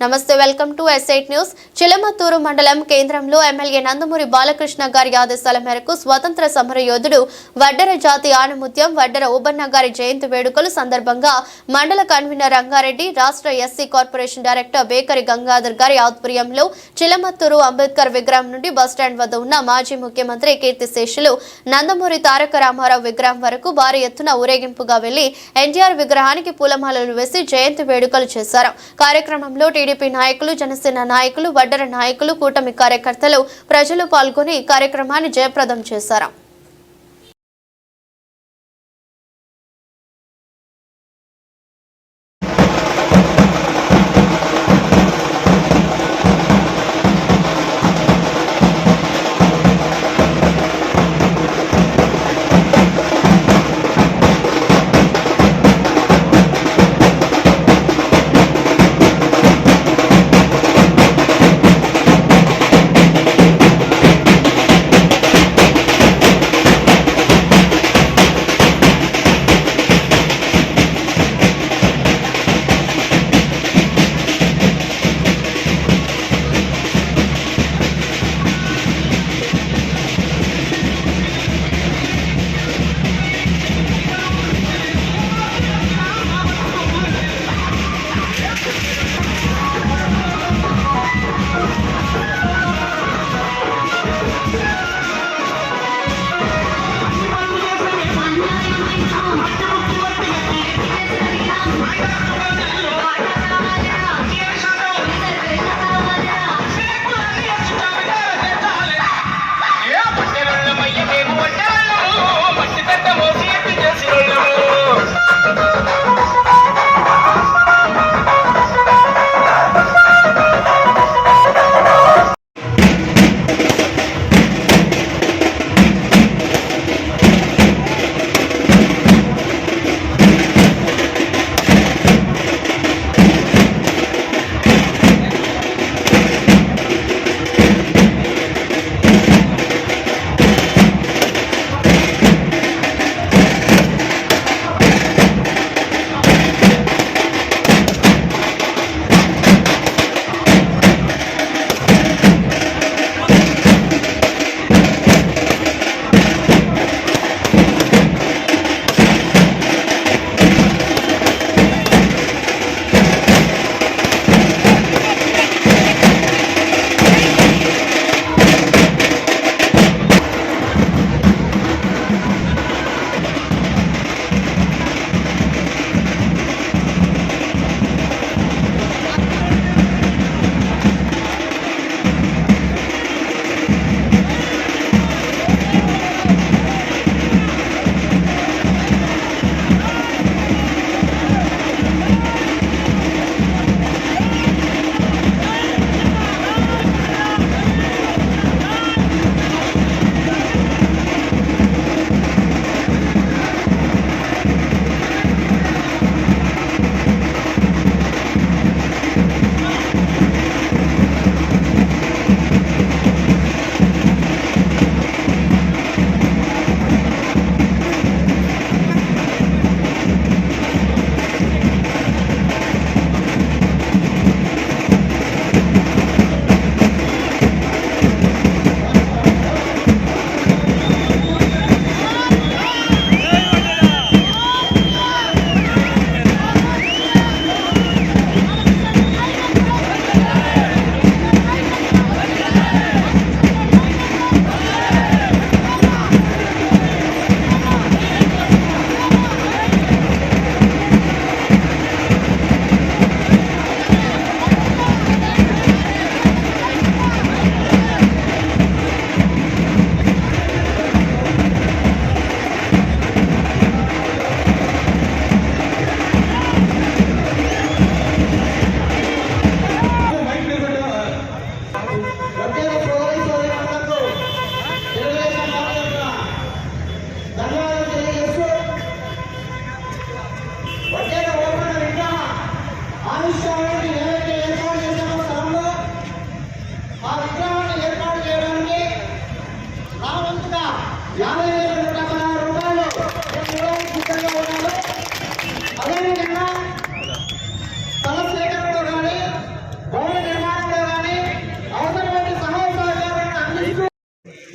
నమస్తే welcome to S eight news. Chilamathur మండలం కేంద్రంలో ఎమ్మెల్యే నందమూరి బాలకృష్ణ గారి ఆదేశాల మేరకు స్వతంత్ర సమర యోధుడు వడ్డర జాతి ఆణిముత్యం వడ్డర ఓబన్న గారి జయంతి వేడుకలు సందర్భంగా మండల కన్వీనర్ రంగారెడ్డి రాష్ట్ర SC corporation director Bekari Gangadhar గారి ఆధ్వర్యంలో చిలమత్తూరు అంబేద్కర్ విగ్రహం నుండి బస్టాండ్ వద్ద ఉన్న మాజీ ముఖ్యమంత్రి కీర్తిశేషులు నందమూరి తారక రామారావు విగ్రహం వరకు భారీ ఎత్తున ఊరేగింపుగా వెళ్ళి ఎన్టీఆర్ విగ్రహానికి పూలమాలలు వేసి జయంతి వేడుకలు చేశారు. కార్యక్రమంలో టీడీపీ నాయకులు జనసేన నాయకులు వడ్డర నాయకులు కూటమి కార్యకర్తలు ప్రజలు పాల్గొని కార్యక్రమాన్ని జయప్రదం చేశారు.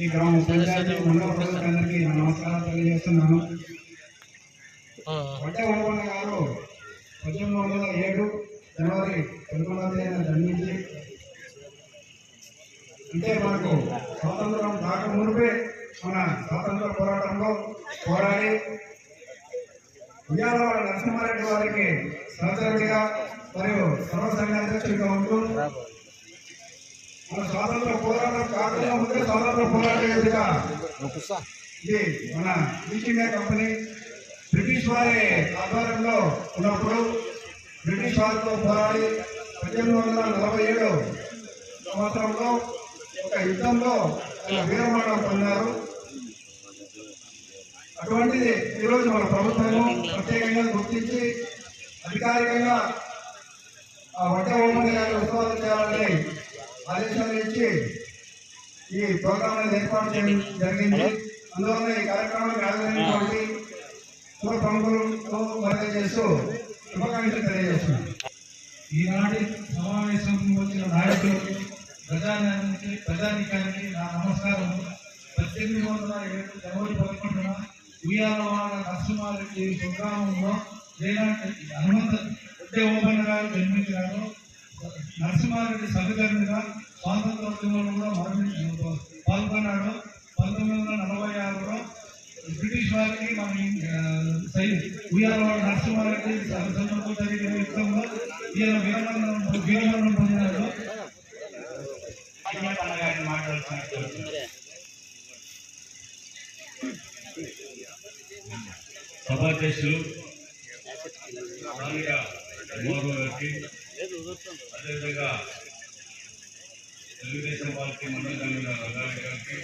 ఈ గ్రామ పంచాయతీ మండల ప్రజలందరికీ నా నమస్కారాలు తెలియజేస్తున్నాను. వడ్డే ఓమన్న గారు పద్దెనిమిది వందల ఏడు జనవరి పదకొండవ తేదీన జన్మించి అంటే మనకు స్వాతంత్రం దాక మునిపే మన స్వాతంత్ర పోరాటంలో పోరాడి ఉయ్యాలవాడ నరసింహారెడ్డి వారికి సహచరుడిగా మరియు సర్వసంఘ అధ్యక్షుడిగా ఉంటూ మన స్వాతంత్ర పోరాటం కాకుండా స్వాతంత్ర పోరాట ఇది మన ఈస్ట్ ఇండియా కంపెనీ బ్రిటిష్ వారి ఆధ్వర్యంలో ఉన్నప్పుడు బ్రిటిష్ వారితో పోరాడి పద్దెనిమిది వందల నలభై ఏడు సంవత్సరంలో ఒక యుద్ధంలో ఆయన వీరమరణం పొందారు. అటువంటిది ఈరోజు మన ప్రభుత్వము ప్రత్యేకంగా గుర్తించి అధికారికంగా ఆ వడ్డ ఓమని గారి ఉత్సవాలు చేయాలని ఆదేశాలు ఇచ్చి ఈ ప్రోగ్రాం అనేది ఏర్పాటు చేయడం జరిగింది. అందువల్ల ఈ కార్యక్రమానికి హాజరైనటువంటి పుర ప్రముఖులతో మద్దతు చేస్తూ శుభాకాంక్షలు తెలియజేస్తున్నాను ఈనాటి సమావేశం వచ్చిన నాయకులకు ప్రజానికి ప్రజానికానికి నా నమస్కారం. పద్దెనిమిది వందల ఏడు జనవరి పదకొండున ఉయ్యాలవాడ నరసింహారెడ్డి స్వగ్రామంలో జయనాటి హనుమంత ఓపెన్ గారు జన్మించారు. నరసింహారెడ్డి సహచరునిగా స్వాతంత్ర ఉద్యమంలో కూడా మరణి పాల్గొన్నాడు. పంతొమ్మిది వందల నలభై ఆరులో బ్రిటిష్ వారికి మన ఆ, ఉయ్యాలవాడ నరసింహారెడ్డి సభకు జరిగిన యుద్ధంలో ఈయన వీరమరణం వీరమరణం పొందినాడు. సభాధ్యక్షులు స్థానిక మోరు గారికి అదేవిధంగా తెలుగుదేశం పార్టీ మండల రంగారెడ్డి గారికి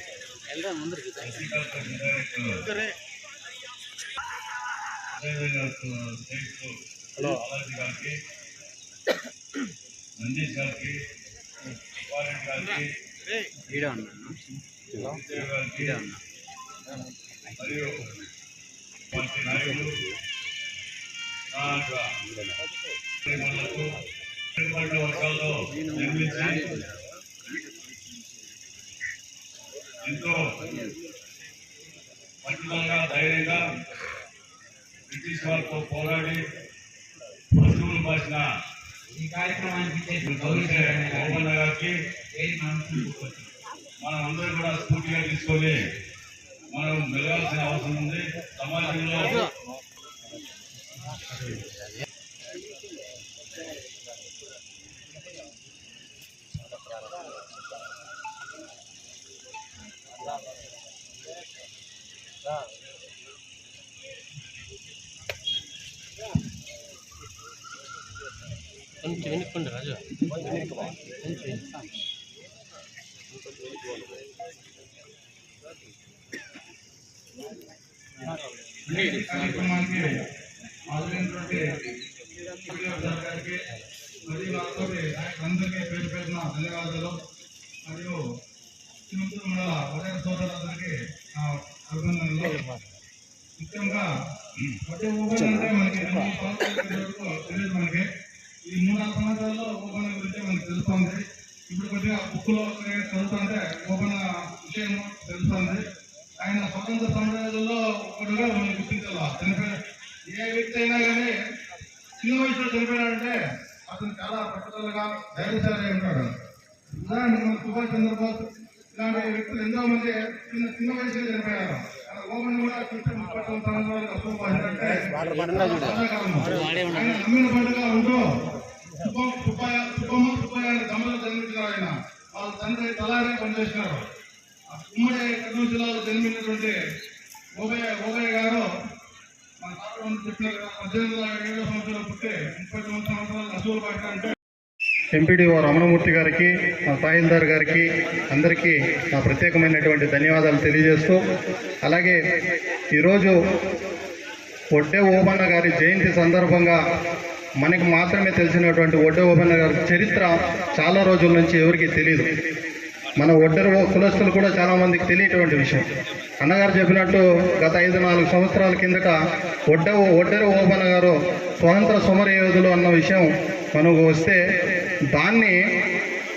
అదేవిధంగా బాలాజీ గారికి నందీష్ గారికి సుబ్బారెడ్డి గారికి మరియు పార్టీ నాయకులు వర్గాల్లో నిర్మించి ఎంతో పట్టుదలగా ధైర్యంగా బ్రిటిష్ వారితో పోరాడి పశువులు పాసిన ఈ కార్యక్రమానికి ఓపెన్ గారికి మనం అందరం కూడా స్ఫూర్తిగా తీసుకొని మనం మెలగాల్సిన అవసరం ఉంది. సమాజంలో కొంచెం వెనుక్కుండి రాజు ఈ కార్యక్రమానికి హాజరైనటువంటి సార్ గారికి మరియు నాతో నాయకులందరికీ పేరు పేరున ధన్యవాదాలు మరియు చిన్నతూరు మండల వరేణ సోదరులందరికీ నా అభినందనలు ముఖ్యంగా ప్రతి ఊబన్ అంటే మనకి తెలియదు మనకి. ఈ మూడు నాలుగు సంవత్సరాల్లో ఊబన్ గురించి మనకి తెలుస్తుంది. ఇప్పుడు కొద్దిగా బుక్లో చదువుతుంటే ఊబన్ విషయం తెలుస్తుంది. ఆయన స్వతంత్ర సమరాలలో ఒకటిగా మనం గుర్తించాలా. చనిపోయిన ఏ వ్యక్తి అయినా కానీ చిన్న వయసులో చనిపోయాడంటే అతను చాలా పట్టుదలగా ధైర్యశాలి ఉంటాడు. ఉదాహరణకు సుభాష్ చంద్రబోస్ ఇలాంటి వ్యక్తులు ఎంతో మంది చిన్న చిన్న వయసులో చనిపోయారు. ఓపెన్ కూడా చూస్తే ముప్పై సంవత్సరాలు తక్కువ అంటే ఆయన నమ్మిన పండుగ ఉంటూ సుబ్బమ్మ సుబ్బయ్య అనే తమ్ముడు జన్మించినారు ఆయన. వాళ్ళ తండ్రి తలారే పనిచేసినారు ఉమ్మడి కర్నూలు జిల్లాలో జన్మించినటువంటి ఓబయ్య ఓబయ్య గారు మన తాత కదా, పద్దెనిమిది వందల ఏడో సంవత్సరాలు పుట్టి ముప్పై తొమ్మిది సంవత్సరాలు అసూలు పట్టాలంటే ఎంపీడీఓ రమణమూర్తి గారికి మా తహసీల్దార్ గారికి అందరికీ నా ప్రత్యేకమైనటువంటి ధన్యవాదాలు తెలియజేస్తూ అలాగే ఈరోజు ఒడ్డే ఓబన్న గారి జయంతి సందర్భంగా మనకి మాత్రమే తెలిసినటువంటి ఒడ్డే ఓబన్న గారి చరిత్ర చాలా రోజుల నుంచి ఎవరికీ తెలియదు మన ఒడ్డరు కులస్తులు కూడా చాలామందికి తెలియటువంటి విషయం. అన్నగారు చెప్పినట్టు గత ఐదు నాలుగు సంవత్సరాల కిందట ఒడ్డ ఒడ్డరు ఓబన్న గారు స్వతంత్ర సమరయోధులు అన్న విషయం మనకు వస్తే దాన్ని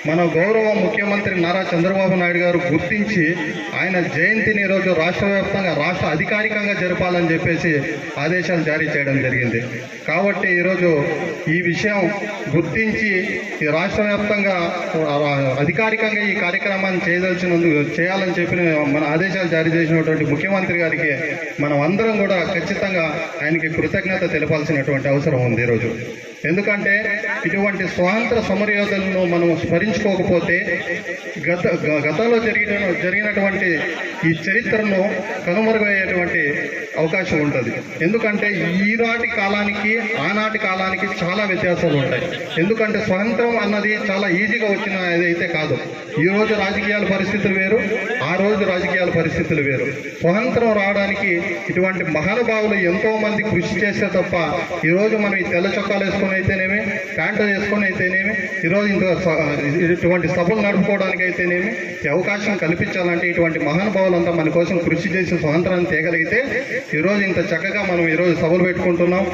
మన గౌరవ ముఖ్యమంత్రి నారా చంద్రబాబు నాయుడు గారు గుర్తించి ఆయన జయంతిని ఈరోజు రాష్ట్ర వ్యాప్తంగా రాష్ట్ర అధికారికంగా జరపాలని చెప్పేసి ఆదేశాలు జారీ చేయడం జరిగింది. కాబట్టి ఈరోజు ఈ విషయం గుర్తించి ఈ రాష్ట్ర వ్యాప్తంగా అధికారికంగా ఈ కార్యక్రమాన్ని చేయదలిచినందుకు చేయాలని చెప్పిన మన ఆదేశాలు జారీ చేసినటువంటి ముఖ్యమంత్రి గారికి మనం అందరం కూడా ఖచ్చితంగా ఆయనకి కృతజ్ఞత తెలపాల్సినటువంటి అవసరం ఉంది ఈరోజు ఎందుకంటే ఇటువంటి స్వాతంత్ర సమరయోధులను మనం స్మరించుకోకపోతే గత గతంలో జరిగిన జరిగినటువంటి ఈ చరిత్రను కనుమరుగయ్యేటువంటి అవకాశం ఉంటుంది. ఎందుకంటే ఈనాటి కాలానికి ఆనాటి కాలానికి చాలా వ్యత్యాసాలు ఉంటాయి. ఎందుకంటే స్వాతంత్రం అన్నది చాలా ఈజీగా వచ్చిన అయితే కాదు. ఈ రోజు రాజకీయాల పరిస్థితులు వేరు ఆ రోజు రాజకీయాల పరిస్థితులు వేరు. స్వాతంత్రం రావడానికి ఇటువంటి మహానుభావులు ఎంతో మంది కృషి చేస్తే తప్ప ఈరోజు మనం ఈ తెల్ల చొక్కాలు వేసుకుని అయితేనేమి ప్యాంటు వేసుకొని అయితేనేమి ఈరోజు ఇంత ఇటువంటి సభలు నడుపుకోవడానికి అయితేనేమి అవకాశం కల్పించాలంటే ఇటువంటి మహానుభావులంతా మన కోసం కృషి చేసి స్వాతంత్రాన్ని తేగలిగితే ఈరోజు ఇంత చక్కగా మనం ఈరోజు సభలు పెట్టుకుంటున్నాం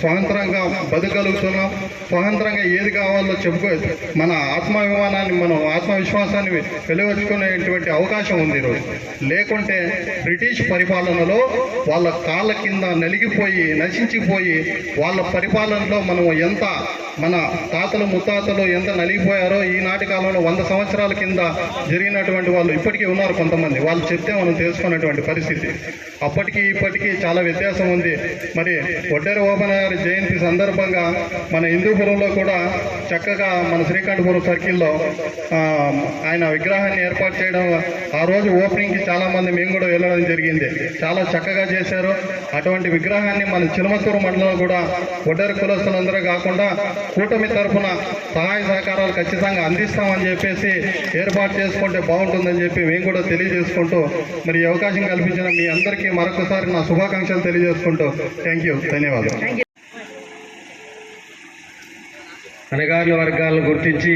స్వతంత్రంగా బతకగలుగుతున్నాం స్వతంత్రంగా ఏది కావాలో చెప్పుకో మన ఆత్మాభిమానాన్ని మనం ఆత్మవిశ్వాసాన్ని వెలువచ్చుకునేటువంటి అవకాశం ఉంది ఈరోజు. లేకుంటే బ్రిటిష్ పరిపాలనలో వాళ్ళ కాళ్ళ కింద నలిగిపోయి నశించిపోయి వాళ్ళ పరిపాలనలో మనం ఎంత మన తాతలు ముత్తాతలు ఎంత నలిగిపోయారో ఈనాటి కాలంలో వంద సంవత్సరాల కింద జరిగినటువంటి వాళ్ళు ఇప్పటికీ ఉన్నారు కొంతమంది. వాళ్ళు చెప్తే మనం తెలుసుకున్నటువంటి పరిస్థితి. అప్పటికి ఇప్పటికీ చాలా వ్యత్యాసం ఉంది. మరి ఒడ్డేరు ఓపెన్ గారి జయంతి సందర్భంగా మన హిందూపురంలో కూడా చక్కగా మన శ్రీకంఠపురం సర్కిల్లో ఆయన విగ్రహాన్ని ఏర్పాటు చేయడం ఆ రోజు ఓపెనింగ్కి చాలామంది మేము కూడా వెళ్ళడం జరిగింది. చాలా చక్కగా చేశారు. అటువంటి విగ్రహాన్ని మన చిలమతూరు మండలంలో కూడా ఒడ్డేరు కులస్తులందరూ కాకుండా కూటమి తరఫున సహాయ సహకారాలు ఖచ్చితంగా అందిస్తామని చెప్పేసి ఏర్పాటు చేసుకుంటే బాగుంటుందని చెప్పి మేము కూడా తెలియజేసుకుంటూ మరి అవకాశం కల్పించిన మీ అందరికీ మరొకసారి నా శుభాకాంక్షలు తెలియజేసుకుంటూ థ్యాంక్ యూ ధన్యవాదాలు. అనగారిన వర్గాలను గుర్తించి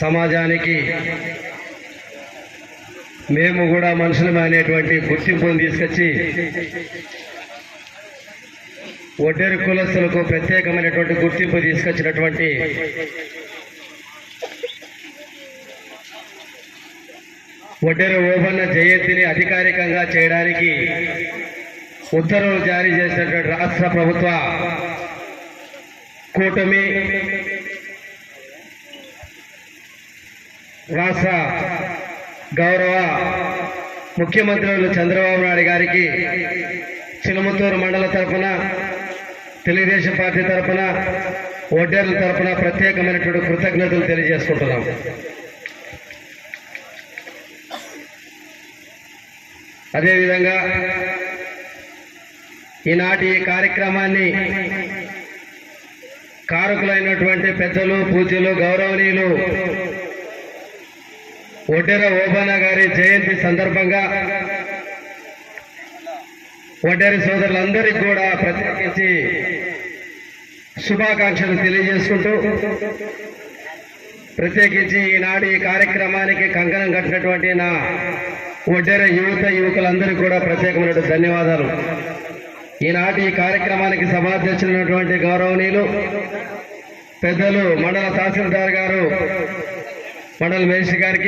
సమాజానికి మేము కూడా మనుషులమే అనేటువంటి గుర్తింపును తీసుకొచ్చి ఒడ్డెరు కులస్తులకు ప్రత్యేకమైనటువంటి గుర్తింపు తీసుకొచ్చినటువంటి ఒడ్డెరు ఓబన్న జయంతిని అధికారికంగా చేయడానికి ఉత్తర్వులు జారీ చేసినటువంటి రాష్ట్ర ప్రభుత్వ కూటమి రాష్ట్ర గౌరవ ముఖ్యమంత్రులు చంద్రబాబు నాయుడు గారికి చిలుముతూరు మండల తరఫున తెలుగుదేశం పార్టీ తరఫున ఒడ్డేర్ల తరఫున ప్రత్యేకమైనటువంటి కృతజ్ఞతలు తెలియజేసుకుంటున్నాం. అదేవిధంగా ఈనాటి ఈ కార్యక్రమాన్ని కారకులైనటువంటి పెద్దలు పూజలు గౌరవనీయులు ఒడ్డెర ఓబానా గారి జయంతి సందర్భంగా వడ్డారి సోదరులందరికీ కూడా ప్రత్యేకించి శుభాకాంక్షలు తెలియజేసుకుంటూ ప్రత్యేకించి ఈనాడు ఈ కార్యక్రమానికి కంకణం కట్టినటువంటి నా ఒడ్డెర యువత యువకులందరికీ కూడా ప్రత్యేకమైన ధన్యవాదాలు. ఈనాటి ఈ కార్యక్రమానికి సభాధ్యక్షులైనటువంటి గౌరవనీయులు పెద్దలు మండల తహసీల్దార్ గారు మండల మేషి గారికి